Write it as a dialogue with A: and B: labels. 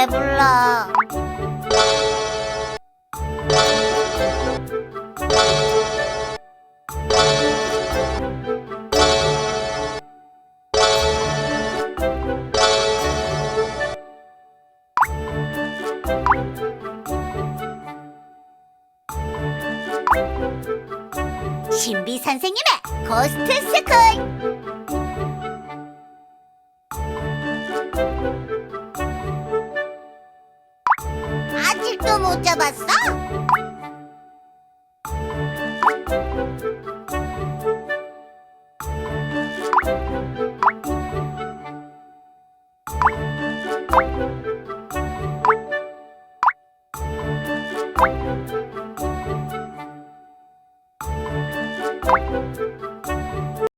A: 왜 불러? 신비 선생님의 고스트 스쿨! 아직도 못 잡았어?